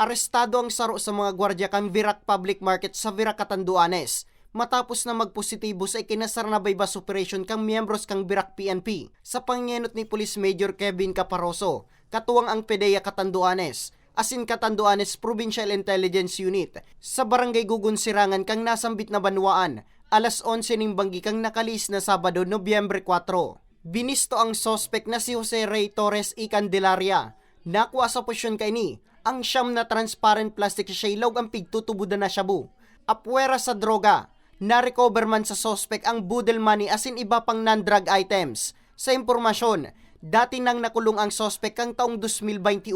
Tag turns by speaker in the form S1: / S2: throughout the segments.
S1: Arestado ang saro sa mga gwardya kang Virac Public Market sa Virac Catanduanes matapos na magpositibo sa ikinasar na bypass operation kang miyembros kang Virac PNP sa pangyenot ni Police Major Kevin Caparoso, katuwang ang PDEA Catanduanes, asin Catanduanes Provincial Intelligence Unit sa barangay Gugun Sirangan kang nasambit na banwaan alas 11 ning banggi kang nakalis na Sabado, Nobyembre 4. Binisto ang sospek na si Jose Ray Torres. Candelaria. Nakuha sa posisyon kay ni ang siyam na transparent plastic sa ilog ang pigtutubudan na shabu. Apwera sa droga, na-recover man sa sospek ang budel money asin iba pang non-drug items. Sa impormasyon, dati nang nakulong ang sospek ang taong 2021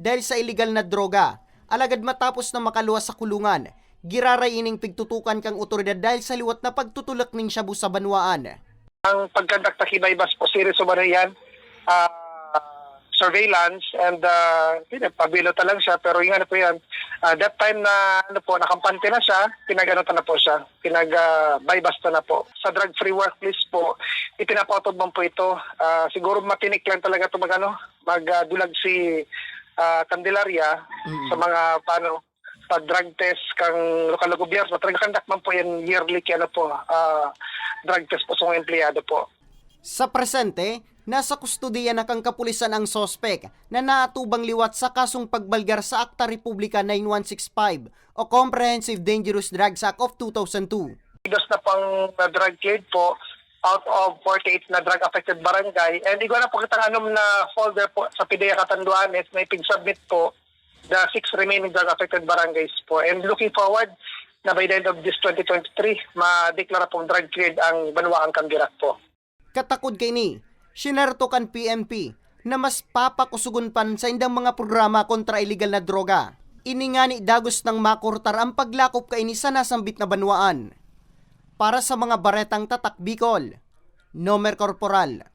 S1: dahil sa illegal na droga. Alagad matapos na makaluwa sa kulungan, giraray ining pigtutukan kang otoridad dahil sa liwat na pagtutulak ning shabu sa banwaan.
S2: ang pagkandak na kibaybas po series of ano yan, ah, surveillance and uh, pabilo lang siya pero yung ano po yan ah, that time na ano po nakampante na siya pinagano na po siya pinag uh, bypass na po. Sa drug free workplace po ipinapautob man po ito. Ah, siguro matinik lang talaga ito mag ano magdulag si ah, Candelaria sa mga paano pag drug test kang lokal na gobyerno. Talaga kandak man po yan yearly kaya ano po ah, drug test po sa mga empleyado po.
S1: Sa presente, nasa kustudiya na kang kapulisan ang sospek na naatubang liwat sa kasong pagbalgar sa Akta Republika 9165 o Comprehensive Dangerous Drugs Act of 2002.
S2: Dos na pang na drug cleared po out of 48 na drug affected barangay. And ikaw na po kitang anom na folder po sa PDEA Catanduanes na ipig-submit po the six remaining drug affected barangays po. And looking forward na by the end of this 2023, ma-declare pong drug cleared ang Banwaan Kambirak po.
S1: Katakod kay ni, sinerto kan PNP na mas papakusugon pan sa indang mga programa kontra illegal na droga. Iningani dagos ng makurtar ang paglakop kay ni sa nasambit na banwaan. Para sa mga baretang tatak Bicol, Nomer Corporal,